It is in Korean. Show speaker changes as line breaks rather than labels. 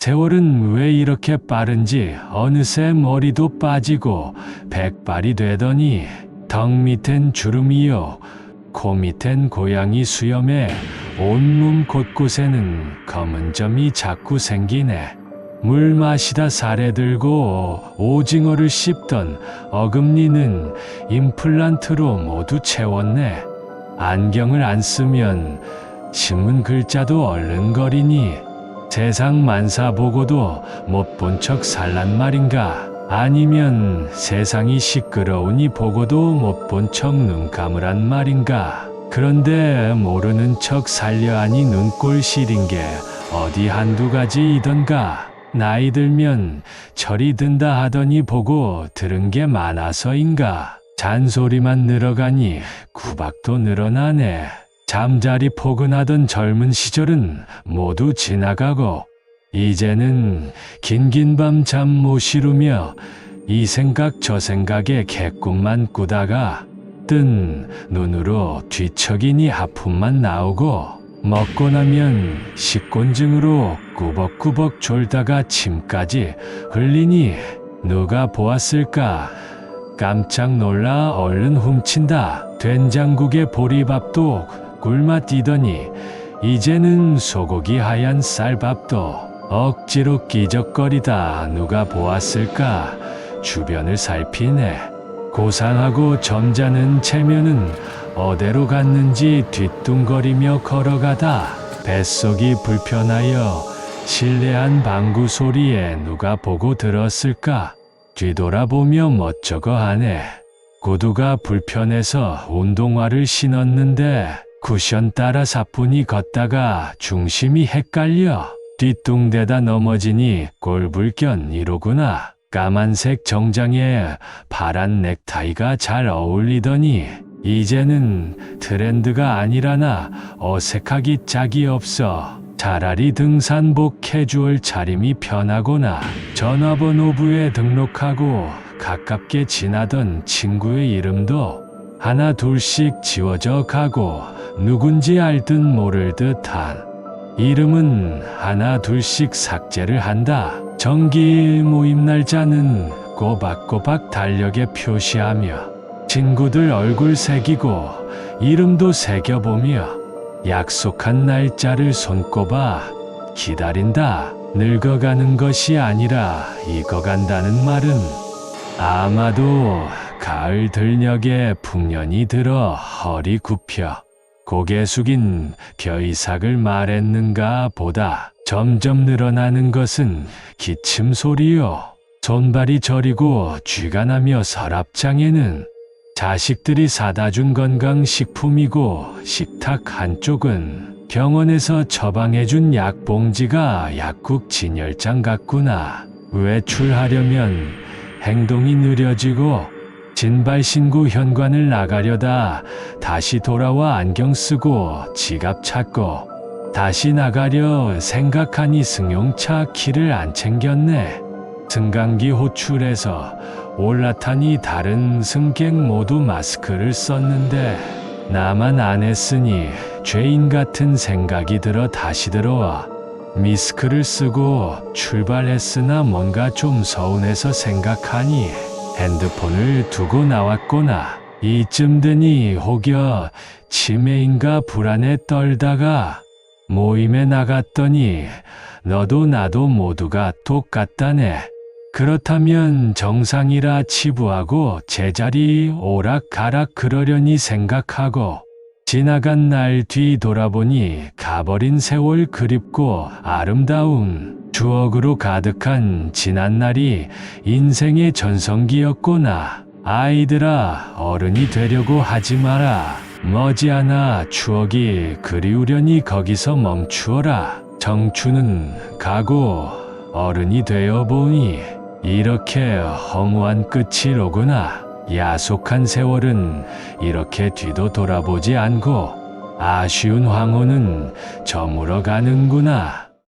세월은 왜 이렇게 빠른지 어느새 머리도 빠지고 백발이 되더니 턱 밑엔 주름이요 코 밑엔 고양이 수염에 온몸 곳곳에는 검은 점이 자꾸 생기네. 물 마시다 살에 들고 오징어를 씹던 어금니는 임플란트로 모두 채웠네. 안경을 안 쓰면 신문 글자도 얼른거리니 세상 만사 보고도 못 본 척 살란 말인가? 아니면 세상이 시끄러우니 보고도 못 본 척 눈 감으란 말인가? 그런데 모르는 척 살려 하니 눈꼴 시린 게 어디 한두 가지이던가? 나이 들면 철이 든다 하더니 보고 들은 게 많아서인가? 잔소리만 늘어가니 구박도 늘어나네. 잠자리 포근하던 젊은 시절은 모두 지나가고 이제는 긴긴 밤 잠 못 이루며 이 생각 저 생각에 개꿈만 꾸다가 뜬 눈으로 뒤척이니 아픔만 나오고 먹고 나면 식곤증으로 꾸벅꾸벅 졸다가 침까지 흘리니 누가 보았을까? 깜짝 놀라 얼른 훔친다. 된장국에 보리밥도 꿀맛 뛰더니 이제는 소고기 하얀 쌀밥도 억지로 끼적거리다 누가 보았을까? 주변을 살피네. 고상하고 점잖은 체면은 어디로 갔는지 뒤뚱거리며 걸어가다 뱃속이 불편하여 실내한 방구 소리에 누가 보고 들었을까? 뒤돌아보며 멋쩍어 하네. 구두가 불편해서 운동화를 신었는데 쿠션 따라 사뿐히 걷다가 중심이 헷갈려 뒤뚱대다 넘어지니 꼴불견 이로구나. 까만색 정장에 파란 넥타이가 잘 어울리더니 이제는 트렌드가 아니라나 어색하기 짝이 없어. 차라리 등산복 캐주얼 차림이 편하거나 전화번호부에 등록하고 가깝게 지나던 친구의 이름도 하나 둘씩 지워져 가고 누군지 알듯 모를 듯한 이름은 하나 둘씩 삭제를 한다. 정기 모임 날짜는 꼬박꼬박 달력에 표시하며 친구들 얼굴 새기고 이름도 새겨보며 약속한 날짜를 손꼽아 기다린다. 늙어가는 것이 아니라 익어간다는 말은 아마도 가을 들녘에 풍년이 들어 허리 굽혀 고개 숙인 벼이삭을 말했는가 보다 점점 늘어나는 것은 기침 소리요. 손발이 저리고 쥐가 나며 서랍장에는 자식들이 사다 준 건강식품이고 식탁 한쪽은 병원에서 처방해 준 약봉지가 약국 진열장 같구나. 외출하려면 행동이 느려지고 진발신구 현관을 나가려다 다시 돌아와 안경 쓰고 지갑 찾고 다시 나가려 생각하니 승용차 키를 안 챙겼네. 승강기 호출해서 올라타니 다른 승객 모두 마스크를 썼는데 나만 안 했으니 죄인 같은 생각이 들어 다시 들어와 미스크를 쓰고 출발했으나 뭔가 좀 서운해서 생각하니 핸드폰을 두고 나왔구나. 이쯤 되니 혹여 치매인가 불안에 떨다가 모임에 나갔더니 너도 나도 모두가 똑같다네. 그렇다면 정상이라 치부하고 제자리 오락가락 그러려니 생각하고 지나간 날 뒤 돌아보니 가버린 세월 그립고 아름다운 추억으로 가득한 지난 날이 인생의 전성기였구나. 아이들아, 어른이 되려고 하지 마라. 머지않아 추억이 그리우려니 거기서 멈추어라. 청춘은 가고 어른이 되어 보니 이렇게 허무한 끝이로구나. 야속한 세월은 이렇게 뒤도 돌아보지 않고 아쉬운 황혼은 저물어 가는구나.